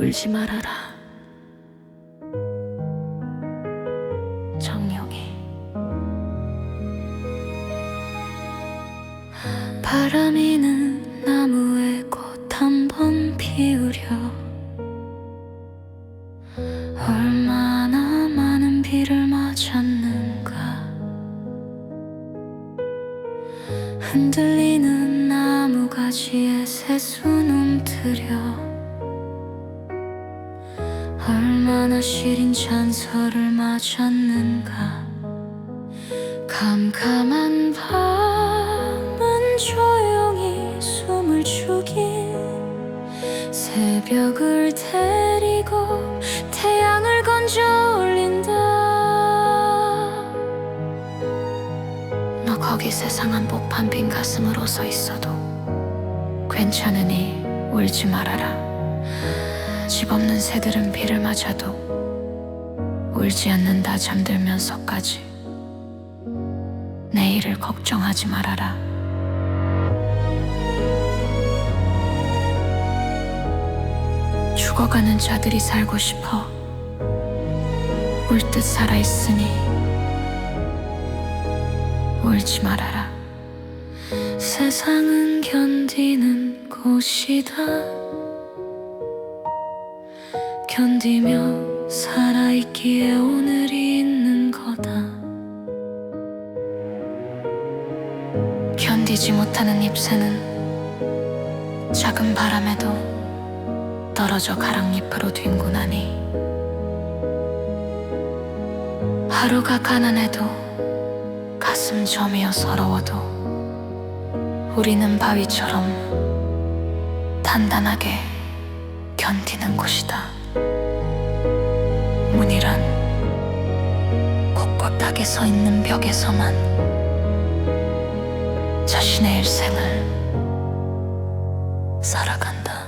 울지 말아라. 정용이. 바람이는 나무에 꽃 한 번 피우려 얼마나 많은 비를 맞았는가. 흔들리는 나무 가지에 새순 움트려 얼마나 시린 찬설을 맞았는가. 캄캄한 밤은 조용히 숨을 죽인 새벽을 데리고 태양을 건져 올린다. 너 거기 세상 한복판 빈 가슴으로 서 있어도 괜찮으니 울지 말아라 집 없는 새들은 비를 맞아도 울지 않는다 잠들면서까지. 내일을 걱정하지 말아라. 죽어가는 자들이 살고 싶어 울 듯 살아있으니 울지 말아라. 세상은 견디는 곳이다 견디며 살아있기에 오늘이 있는 거다 견디지 못하는 잎새는 작은 바람에도 떨어져 가랑잎으로 뒹구나니 하루가 가난해도 가슴 저미어 서러워도 우리는 바위처럼 단단하게 견디는 곳이다. 꼿꼿하게 서 있는 벽에서만 자신의 일생을 살아간다.